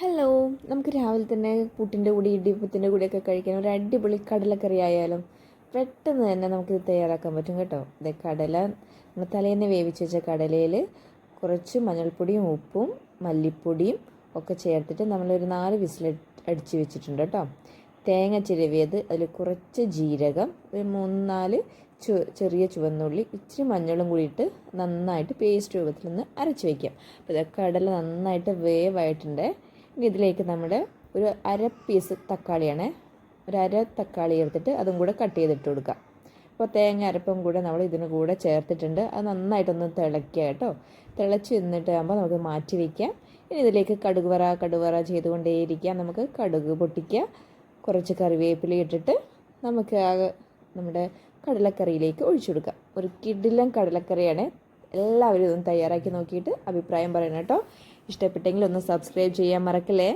Hello നമുക്ക് രാവിലെ തന്നെ പുട്ടിന്റെ കൂടി ഇടിയപ്പത്തിന്റെ കൂടെയൊക്കെ കഴിക്കാൻ ഒരു അടിപൊളി കടലക്കറി ആയാലും പെട്ടെന്ന് തന്നെ നമുക്ക് തയ്യാറാക്കാൻ പറ്റും കേട്ടോ. ഇത് കടല നമ്മൾ തലേന്ന് വേവിച്ച് വെച്ച കടലയിൽ കുറച്ച് മഞ്ഞൾപ്പൊടിയും ഉപ്പും മല്ലിപ്പൊടിയും ഒക്കെ ചേർത്തിട്ട് നമ്മളൊരു നാല് വിസിൽ അടിച്ച് വെച്ചിട്ടുണ്ട് കേട്ടോ. തേങ്ങ ചിരവിയത് അതിൽ കുറച്ച് ജീരകം ഒരു മൂന്ന് നാല് ചു ചെറിയ ചുവന്നുള്ളി ഇച്ചിരി മഞ്ഞളും കൂടിയിട്ട് നന്നായിട്ട് പേസ്റ്റ് രൂപത്തിൽ ഒന്ന് അരച്ച് വയ്ക്കാം അപ്പോൾ കടല നന്നായിട്ട് വേവായിട്ടുണ്ട്. ഇനി ഇതിലേക്ക് നമ്മൾ ഒരു അര പീസ് തക്കാളിയാണ്. ഒരു അര തക്കാളി എടുത്തിട്ട് അതും കൂടെ കട്ട് ചെയ്തിട്ട് കൊടുക്കുക. അപ്പോൾ തേങ്ങ അരപ്പും കൂടെ നമ്മൾ ഇതിന് കൂടെ ചേർത്തിട്ടുണ്ട്. അത് നന്നായിട്ടൊന്ന് തിളയ്ക്കുക കേട്ടോ. തിളച്ച് നിന്നിട്ട് ആകുമ്പോൾ നമുക്ക് മാറ്റി വയ്ക്കാം ഇനി ഇതിലേക്ക് കടുക് വറ കടുക് വറ ചെയ്തുകൊണ്ടേയിരിക്കാം നമുക്ക് കടുക് പൊട്ടിക്കുക. കുറച്ച് കറിവേപ്പില ഇട്ടിട്ട് നമുക്ക് ആ നമ്മുടെ കടലക്കറിയിലേക്ക് ഒഴിച്ചു കൊടുക്കാം. ഒരു കിഡിലം കടലക്കറിയാണ്. എല്ലാവരും ഇതും തയ്യാറാക്കി നോക്കിയിട്ട് അഭിപ്രായം പറയണം കേട്ടോ. ഇഷ്ടപ്പെട്ടെങ്കിൽ ഒന്ന് സബ്സ്ക്രൈബ് ചെയ്യാൻ മറക്കല്ലേ?